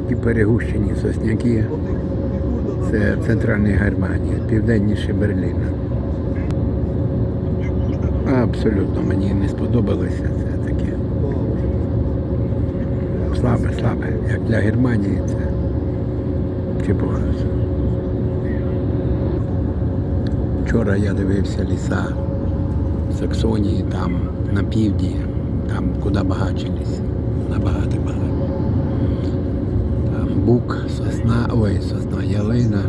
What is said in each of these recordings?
перегущені сосняки. Це в центральній Германії, південніше Берліна. Абсолютно мені не сподобалося це таке. Слабе, слабе. Як для Германії це чепуха. Вчора я дивився ліса в Саксонії, там на півдні, там куди багатші ліси. Набагато багато. Бук, сосна, ой, сосна, ялина.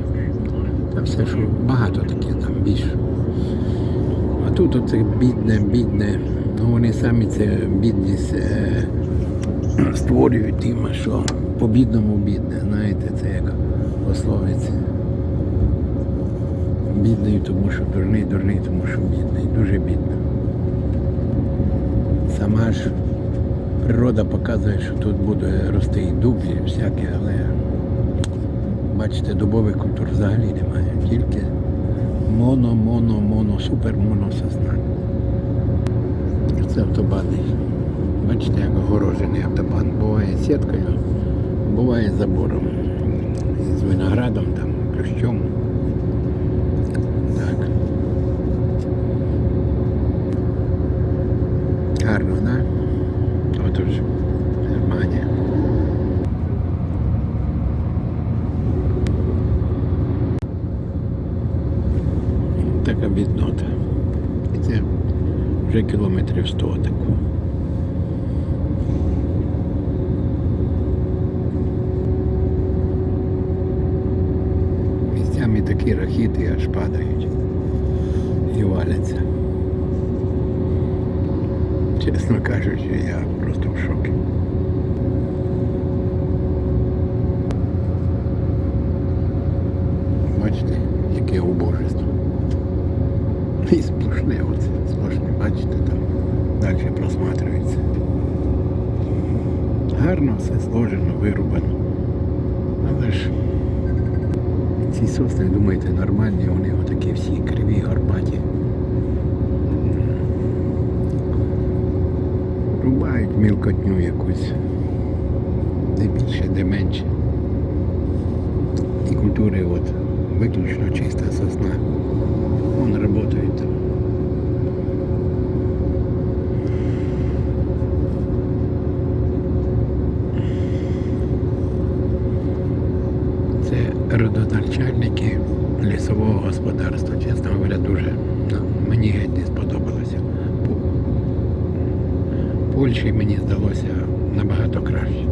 Там все, що багато таке, там більше. А тут оце бідне, бідне. Ну вони самі це бідність е, створюють тим, що по бідному бідне. Знаєте, це як пословиця. Бідний, тому що дурний, дурний, тому що бідний. Дуже бідно. Сама ж природа показує, що тут буде рости і дуб, і всяке, але бачите, дубових культур взагалі немає. Тільки моно, моно, моно, супер моно сосна. Це автобани. Бачите, як огорожений автобан. Буває сіткою, буває забором. З виноградом, там, плющом. Отож, Германія. Така біднота. І це вже кілометрів 100 таку. Місцями такі рахіти аж падають і валяться. Чесно кажучи, я просто в шокі. Бачите, яке убожество. І сплошне оце, сплошне, бачите, там далі просматривається. Гарно все сложено, вирубано. Але ж ці сосни, думаєте, нормальні, вони отакі всі криві, горбаті. Рубають мілкотню якусь. Де більше, де менше. І культури от виключно чиста сосна. Вон працюють там. Це родоначальники лісового господарства. Чесно говоря, дуже ну, мені геть не сподобалося. По- Польщі мені здалося набагато краще.